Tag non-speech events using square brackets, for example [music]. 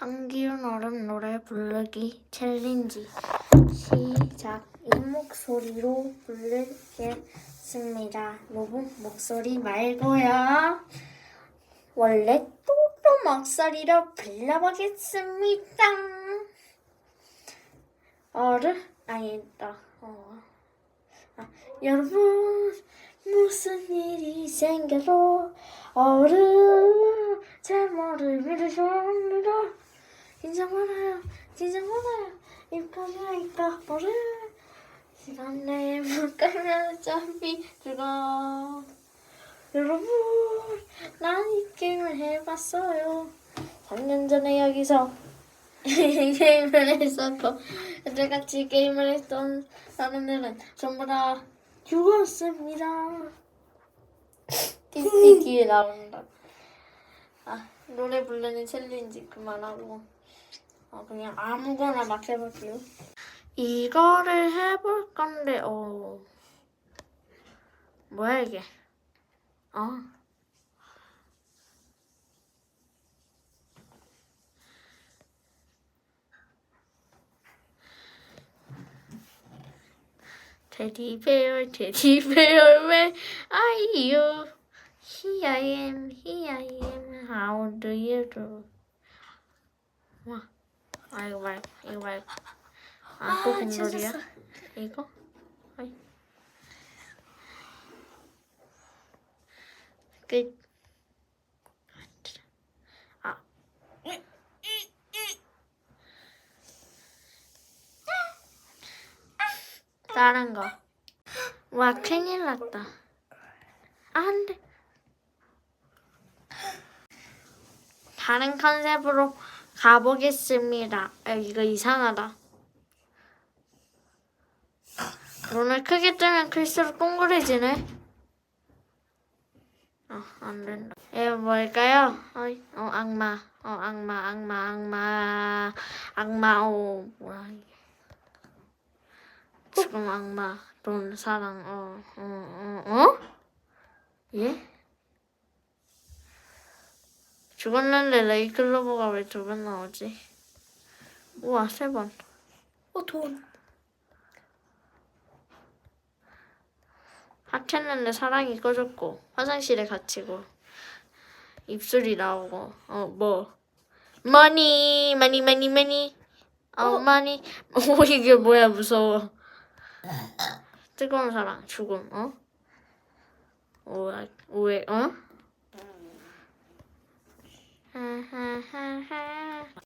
향기운 얼음 노래 부르기 챌린지. 시작. 이 목소리로 부르겠습니다. 로봇 목소리 말고요. 원래 또또 목소리로 불러보겠습니다. 얼음 아니다 어. 아, 여러분 무슨 일이 생겨도 얼음 제 머리를 밀으십니다 긴장 말아요? 긴장 말아요? 입가가 있다. 얼음 시간 내에 물 깔면 어차피 죽어. 여러분 난 이 게임을 해봤어요. 3년 전에 여기서 [laughs] 게임을 했었고 애들같이 게임을 했던 사람들은 전부 다 죽었습니다. [laughs] 띠띠기에 나온다. 아 노래 부르는 챌린지 그만하고 어, 그냥 아무거나 막 해볼게요 이거를 해볼 건데 어 뭐야 이게 어 where are you? Here I am, here I am. How do you do? 와, 아 이거 말고, 이거 말고. 아, 또 공놀이야? 이거? 아이. 끝. 아. 다른 거. 와, 큰일 났다. 안 돼. 다른 컨셉으로 가보겠습니다. 아, 이거 이상하다. 눈을 크게 뜨면 클수록 동그래지네. 어, 안 된다. 이거 뭘까요? 어이, 어, 악마. 어, 악마, 악마, 악마. 악마, 오, 뭐야, 이게. 지금 악마, 돈, 사랑, 어, 어, 어, 어? 예? 죽었는데 레이클로버가 왜 두 번 나오지? 우와, 세 번. 어, 돈. 합쳤는데 사랑이 꺼졌고, 화장실에 갇히고, 입술이 나오고, 어, 뭐. 머니, 머니, 머니, 머니. 어, 머니. 오, 이게 뭐야, 무서워. 뜨거운 사랑, 죽음, 어? 오해, 오해, 어?